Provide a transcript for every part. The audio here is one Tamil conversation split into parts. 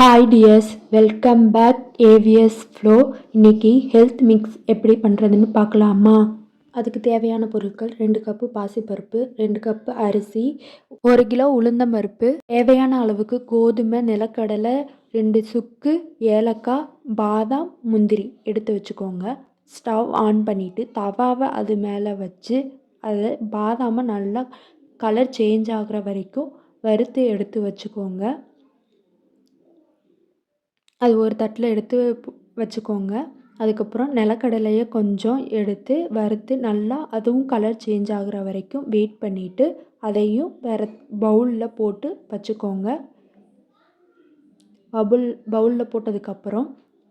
Hi dears welcome back AVS flow இன்னைக்கு ஹெல்த் மிக்ஸ் எப்படி பண்ணுறதுன்னு பார்க்கலாமா? அதுக்கு தேவையான பொருட்கள் ரெண்டு கப்பு பாசிப்பருப்பு ரெண்டு கப்பு அரிசி ஒரு கிலோ உளுந்தம்பருப்பு தேவையான அளவுக்கு கோதுமை நிலக்கடலை ரெண்டு சுக்கு ஏலக்காய் பாதாம் முந்திரி எடுத்து வச்சுக்கோங்க. ஸ்டவ் ஆன் பண்ணிவிட்டு தவாவை அது மேலே வச்சு அதை பாதாமை நல்லா கலர் சேஞ்ச் ஆகிற வரைக்கும் வறுத்து எடுத்து வச்சுக்கோங்க. அது ஒரு தட்டில் எடுத்து வச்சுக்கோங்க. அதுக்கப்புறம் நிலக்கடலையை கொஞ்சம் எடுத்து வறுத்து நல்லா அதுவும் கலர் சேஞ்ச் ஆகுற வரைக்கும் வெயிட் பண்ணிவிட்டு அதையும் வேறு பவுலில் போட்டு வச்சுக்கோங்க. பபுல் பவுலில் போட்டதுக்கப்புறம்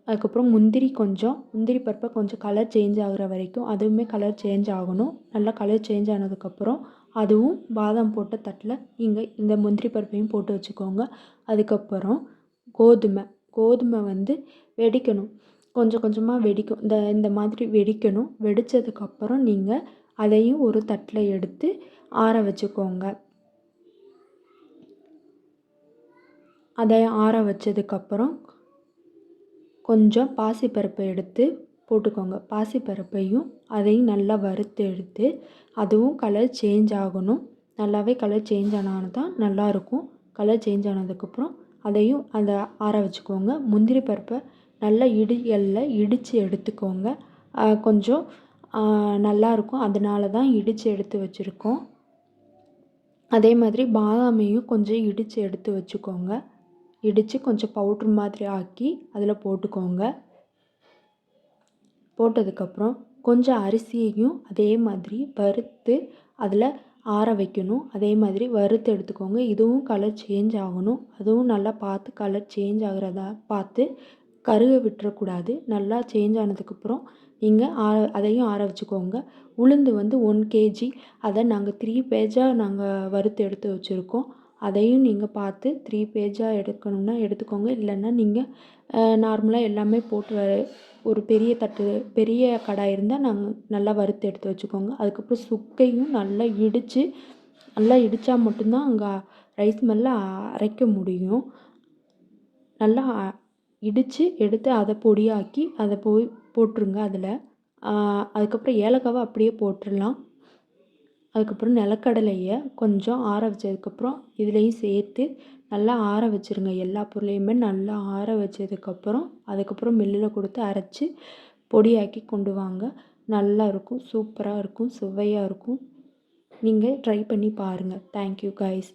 அதுக்கப்புறம் முந்திரி கொஞ்சம் முந்திரி பருப்பை கொஞ்சம் கலர் சேஞ்ச் ஆகுற வரைக்கும் அதுவுமே கலர் சேஞ்ச் ஆகணும். நல்லா கலர் சேஞ்ச் ஆனதுக்கப்புறம் அதுவும் பாதாம் போட்ட தட்டில் நீங்கள் இந்த முந்திரி பருப்பையும் போட்டு வச்சுக்கோங்க. அதுக்கப்புறம் கோதுமை. கோதுமை வந்து வெடிக்கணும். கொஞ்சம் கொஞ்சமாக வெடிக்கும். இந்த இந்த மாதிரி வெடிக்கணும். வெடித்ததுக்கப்புறம் நீங்கள் அதையும் ஒரு தட்டில் எடுத்து ஆற வச்சுக்கோங்க. அதை ஆற வச்சதுக்கப்புறம் கொஞ்சம் பாசிப்பருப்பை எடுத்து போட்டுக்கோங்க. பாசிப்பருப்பையும் அதையும் நல்லா வறுத்து எடுத்து அதுவும் கலர் சேஞ்ச் ஆகணும். நல்லாவே கலர் சேஞ்ச் ஆனால் தான் நல்லாயிருக்கும் கலர் சேஞ்ச் ஆனதுக்கப்புறம் அதையும் அதை ஆற வச்சுக்கோங்க. முந்திரி பருப்பை நல்லா இடிகளில் இடித்து எடுத்துக்கோங்க. கொஞ்சம் நல்லாயிருக்கும். அதனால தான் இடித்து எடுத்து வச்சுருக்கோம். அதே மாதிரி பாதாமையும் கொஞ்சம் இடித்து எடுத்து வச்சுக்கோங்க. இடித்து கொஞ்சம் பவுட்ரு மாதிரி ஆக்கி அதில் போட்டுக்கோங்க. போட்டதுக்கப்புறம் கொஞ்சம் அரிசியையும் அதே மாதிரி வறுத்து அதில் ஆற வைக்கணும். அதே மாதிரி வறுத்து எடுத்துக்கோங்க. இதுவும் கலர் சேஞ்ச் ஆகணும். அதுவும் நல்லா பார்த்து கலர் சேஞ்ச் ஆகிறதா பார்த்து கருக விட்டுறக்கூடாது. நல்லா சேஞ்ச் ஆனதுக்கப்புறம் நீங்கள் ஆற அதையும் ஆற வச்சுக்கோங்க. உளுந்து வந்து ஒன் கேஜி அதை நாங்கள் த்ரீ பேஜாக நாங்கள் வறுத்து எடுத்து வச்சுருக்கோம். அதையும் நீங்கள் பார்த்து த்ரீ பேஜாக எடுக்கணும்னா எடுத்துக்கோங்க. இல்லைன்னா நீங்கள் நார்மலாக எல்லாமே போட்டு வ- ஒரு பெரிய தட்டு பெரிய கடாய் இருந்தால் நாங்கள் நல்லா வறுத்து எடுத்து வச்சுக்கோங்க. அதுக்கப்புறம் சுக்கையும் நல்லா இடித்து நல்லா இடித்தா மட்டும்தான் அங்கே ரைஸ் மில்லில் அரைக்க முடியும். நல்லா இடித்து எடுத்து அதை பொடியாக்கி அதை போய் போட்டுருங்க அதில். அதுக்கப்புறம் ஏலக்காவை அப்படியே போட்டுடலாம். அதுக்கப்புறம் நிலக்கடலையை கொஞ்சம் ஆற வச்சதுக்கப்புறம் இதுலேயும் சேர்த்து நல்லா ஆற வச்சுருங்க. எல்லா பொருளையுமே நல்லா ஆற வச்சதுக்கப்புறம் அதுக்கப்புறம் மில்லில் கொடுத்து அரைச்சி பொடியாக்கி கொண்டு வாங்க. நல்லா இருக்கும். சூப்பராக இருக்கும். சுவையாக இருக்கும். நீங்கள் ட்ரை பண்ணி பாருங்கள் தேங்க்யூ கைஸ்